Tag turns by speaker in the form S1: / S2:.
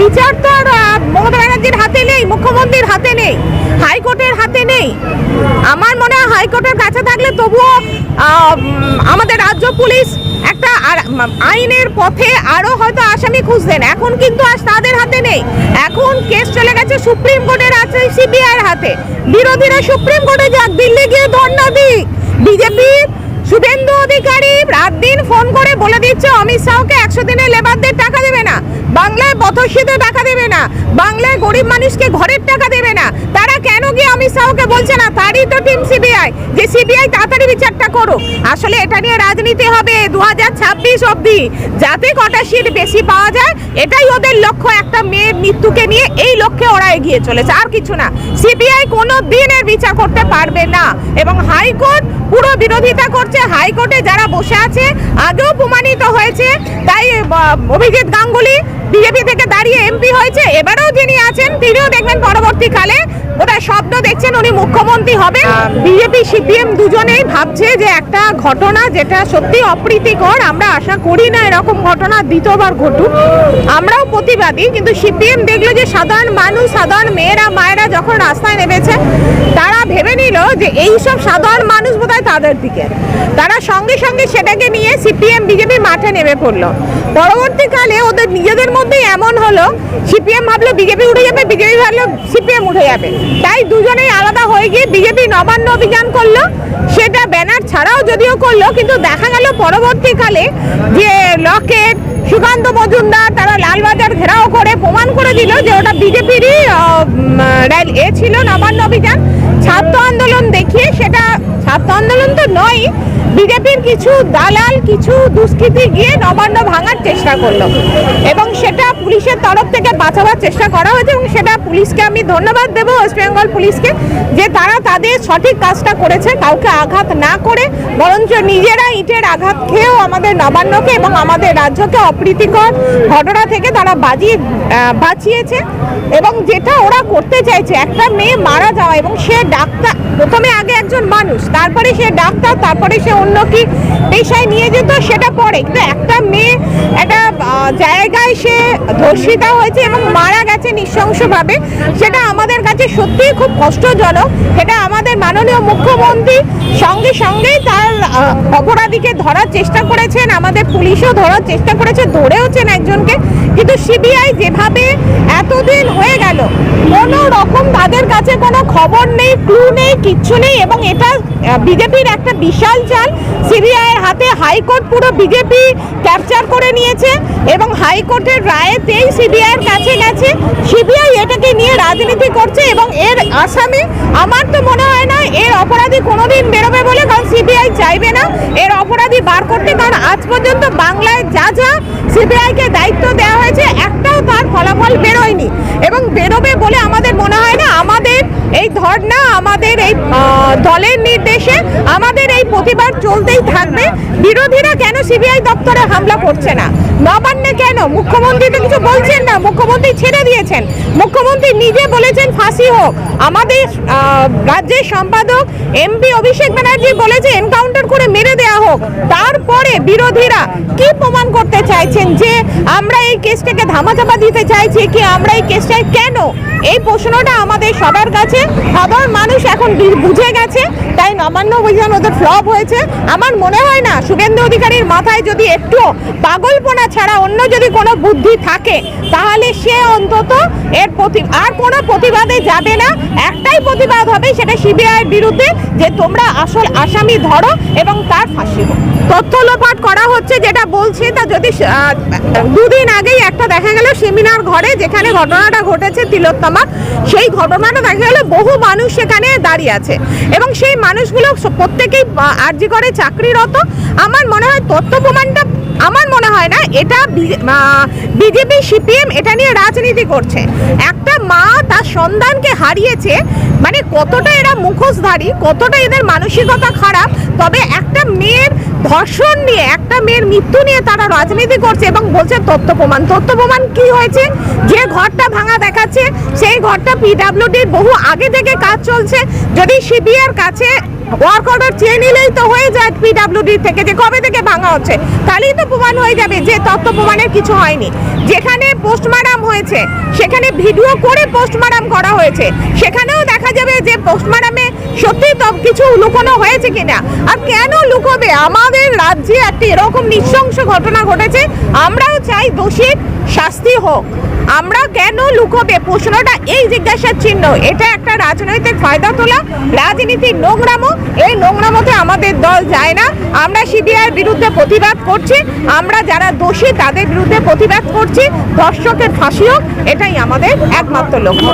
S1: বিচার তো আর মমতা ব্যানার্জির হাতে নেই, মুখ্যমন্ত্রীর হাতে নেই, হাইকোর্টের হাতে নেই। আমার মনে হয় হাইকোর্টের কাছে থাকলে তবুও আমাদের রাজ্য পুলিশ একটা আইনের পথে আরও হয়তো আসামি খুঁজতেন। এখন কিন্তু আজ তাদের হাতে নেই। এখন কেস চলে গেছে সুপ্রিম কোর্টের আছে সিবিআইয়ের হাতে। বিরোধীরা সুপ্রিম কোর্টে যাক, দিল্লি গিয়ে ধর্ণা দিক। বিজেপির শুভেন্দু অধিকারী রাত দিন ফোন করে বলে দিচ্ছে, অমিত শাহকে একশো দিনের লেবারদের টাকা দেবে না। বাংলায় পথশীতে টাকা দেবে না। বাংলায় গরিব মানুষকে ঘরের টাকা দেবে না। তারা গিয়ে অমিত শাহকে বলছে না, তারই তো টিম সিবিআই যে সিবিআই তাড়াতাড়ি বিচারটা করো। আসলে এটা নিয়ে রাজনীতি হবে দু হাজার ছাব্বিশ অব্দি যাতে কটা সিট বেশি পাওয়া যায়, এটাই ওদের লক্ষ্য। একটা মেয়ের মৃত্যুকে নিয়ে এই লক্ষ্যে ওরা এগিয়ে চলেছে। আর কিছু না। সিবিআই কোনো দিনের বিচার করতে পারবে না। এবং হাইকোর্ট পুরো বিরোধিতা করছে। হাইকোর্টে যারা বসে আছে, আগেও প্রমাণিত হয়েছে। তাই অভিজিৎ গাঙ্গুলি বিজেপি থেকে দাঁড়িয়ে এমপি হয়েছে। এবারেও যিনি আছেন, তিনিও দেখবেন পরবর্তীকালে ওটা শব্দ দেখছেন উনি মুখ্যমন্ত্রী হবেন। বিজেপি সিপিএম দুজনেই ভাবছে যে একটা ঘটনা যেটা সত্যি অপ্রীতিকর আমরা আশা করি না এরকম ঘটনা দ্বিতীয়বার ঘটুক। আমরাও প্রতিবাদী কিন্তু সিপিএম দেখল যে সাধারণ মানুষ সাধারণ মেয়েরা মায়েরা যখন রাস্তায় নেমেছে তারা ভেবে নিল যে এই সব সাধারণ মানুষ বোধহয় তাদের দিকে। তারা সঙ্গে সঙ্গে সেটাকে নিয়ে সিপিএম বিজেপি মাঠে নেমে পড়ল। পরবর্তীকালে ওদের নিজেদের মধ্যেই এমন হলো সিপিএম ভাবলো বিজেপি উঠে যাবে বিজেপি ভাবলো সিপিএম উঠে যাবে। তাই দুজনেই আলাদা হয়ে গিয়ে বিজেপি নবান্ন অভিযান করল। সেটা ব্যানার ছাড়াও যদিও করল, কিন্তু দেখা গেল পরবর্তীকালে যে লকেট, সুকান্ত মজুমদার, তারা লালবাজার ঘেরাও করে প্রমাণ করে দিল যে ওটা বিজেপিরই এ ছিল নবান্ন অভিযান। ছাত্র আন্দোলন দেখিয়ে সেটা ছাত্র আন্দোলন তো নয়, বিজেপির কিছু দালাল, কিছু দুষ্কৃতী গিয়ে নবান্ন ভাঙার চেষ্টা করল। এবং সেটা পুলিশের তরফ থেকে বাঁচাবার চেষ্টা করা হয়েছে এবং সেটা পুলিশকে আমি ধন্যবাদ দেবো, ওয়েস্ট বেঙ্গল পুলিশকে, যে তারা তাদের সঠিক কাজটা করেছে, কাউকে আঘাত না করে, বরঞ্চ নিজেরা ইটের আঘাত খেয়েও আমাদের নবান্নকে এবং আমাদের রাজ্যকে অপ্রীতিকর ঘটনা থেকে তারা বাজিয়ে বাঁচিয়েছে। এবং যেটা ওরা করতে চাইছে, একটা মেয়ে মারা যাওয়া এবং সে ডাক্তার, প্রথমে আগে একজন মানুষ তারপরে সে ডাক্তার, তারপরে সে অন্য কি পেশায় নিয়ে যেত, সেটা পরে। কিন্তু একটা মেয়ে একটা জায়গায় সে ধর্ষিতা হয়েছে এবং মারা গেছে নৃশংসভাবে, সেটা আমাদের কাছে সত্যিই খুব কষ্টজনক। সেটা আমাদের মাননীয় মুখ্যমন্ত্রী সঙ্গে সঙ্গেই তার অপরাধীকে ধরার চেষ্টা করেছেন, আমাদের পুলিশও ধরার চেষ্টা করেছে, ধরেওছেন একজনকে। কিন্তু সিবিআই যেভাবে এতদিন হয়ে গেল, কোনো রকম তাদের কাছে কোনো খবর নেই ক্লু নেই, কিচ্ছু নেই এবং এটা বিজেপির একটা বিশাল চাল। সিবিআই এর হাতে হাইকোর্ট পুরো বিজেপি ক্যাপচার করে নিয়েছে এবং হাইকোর্টের রায়েতেই সিবিআই এর কাছে গেছে। সিবিআই এটাকে নিয়ে রাজনীতি করছে এবং এর আসামি, আমার তো মনে হয় না এর অপরাধী কোনোদিন বেরোবে বলে, কারণ সিবিআই চাইবে না এর অপরাধী বার করতে, কারণ আজ পর্যন্ত বাংলায় যা যা সিবিআইকে দায়িত্ব দেওয়া হয়েছে, একটাও তার ফলাফল বেরোয়নি। এবং বেরোবে বলে আমাদের মনে হয় না আমাদের ধর্ণা আমাদের এই দলের নির্দেশে আমাদের এই প্রতিবাদ চলতেই থাকবে। বিরোধীরা কেন সিবিআই দপ্তরে হামলা করছে না? নবান্নে কেন? মুখ্যমন্ত্রী তো কিছু বলছেন না, মুখ্যমন্ত্রী ছেড়ে দিয়েছেন। মুখ্যমন্ত্রী নিজে বলেছেন ফাঁসি হোক। আমাদের রাজ্যের সম্পাদক এমপি অভিষেক ব্যানার্জি বলেছে, এনকাউন্টার করে মেরে দেওয়া হোক। তারপরে বিরোধীরা কি প্রমাণ করতে চাইছেন যে আমরা এই কেসটাকে ধামাচাপা দিতে চাইছি কি আমরা এই কেসটায় কেন? এই প্রশ্নটা আমাদের সবার কাছে। সাধারণ মানুষ এখন বুঝে গেছে, তাই নবান্ন অভিযান ওদের ফ্লপ হয়েছে। আমার মনে হয় না, শুভেন্দু অধিকারীর মাথায় যদি একটু পাগলপনা ছাড়া অন্য যদি কোনো বুদ্ধি থাকে, তাহলে সে অন্তত এর প্রতি আর কোনো প্রতিবাদে যাবে না। একটাই প্রতিবাদ হবে সেটা সিবিআইয়ের বিরুদ্ধে যে তোমরা আসল আসামি ধরো এবং তার ফাঁসি তথ্য লোপাট করা হচ্ছে যেটা বলছে তা যদি দুদিন আগেই একটা দেখা গেল সেমিনার ঘরে, যেখানে ঘটনাটা ঘটেছে তিলোত্তমা। সেই ঘটনাটা দেখা গেল বহু মানুষ সেখানে দাঁড়িয়ে আছে। এবং সেই মানুষগুলো প্রত্যেকেই আর্জি করে চাকরিরত। আমার মনে হয় তথ্য প্রমাণটা, আমার মনে হয় না, এটা বিজেপি সিপিএম এটা নিয়ে রাজনীতি করছে। একটা মা তার সন্তানকে হারিয়েছে মানে কতটা এরা মুখোশধারী, কতটা এদের মানসিকতা খারাপ তবে একটা মেয়ের ধর্ষণ নিয়ে, একটা মেয়ের মৃত্যু নিয়ে তারা রাজনীতি করছে এবং বলছে তথ্য প্রমাণ। তথ্য প্রমাণ কি হয়েছে? যে ঘরটা ভাঙা দেখাচ্ছে, সেই ঘরটা পিডাব্লিউডির বহু আগে থেকে কাজ চলছে। যদি সিবিআর কাছে ওয়ার্ক অর্ডার চেয়ে নিলেই তো হয়ে যায় পিডাব্লিউডি থেকে যে কবে থেকে ভাঙা হচ্ছে, তাহলেই তো প্রমাণ হয়ে যাবে যে তথ্য প্রমাণের কিছু হয়নি। যেখানে পোস্টমার্টাম হয়েছে, সেখানে ভিডিও করে পোস্টমার্টাম করা হয়েছে। সেখানেও দেখা যাবে যে পোস্টমার্টামে সত্যি তো কিছু লুকোনো হয়েছে কিনা? আর কেন লুকোবে? আমাদের রাজ্যে একটি এরকম নৃশংস ঘটনা ঘটেছে। আমরাও চাই দোষীর শাস্তি হোক। আমরা কেন লুকোবে? প্রশ্নটা এই জিজ্ঞাসার চিহ্ন। এটা একটা রাজনৈতিক ফায়দা তোলা, রাজনীতির নোংরামো। এই নোংরামোতে আমাদের দল যায় না। আমরা সিবিআইয়ের বিরুদ্ধে প্রতিবাদ করছি। আমরা যারা দোষী, তাদের বিরুদ্ধে প্রতিবাদ করছি। দর্শকের ফাঁসি হোক, এটাই আমাদের একমাত্র লক্ষ্য।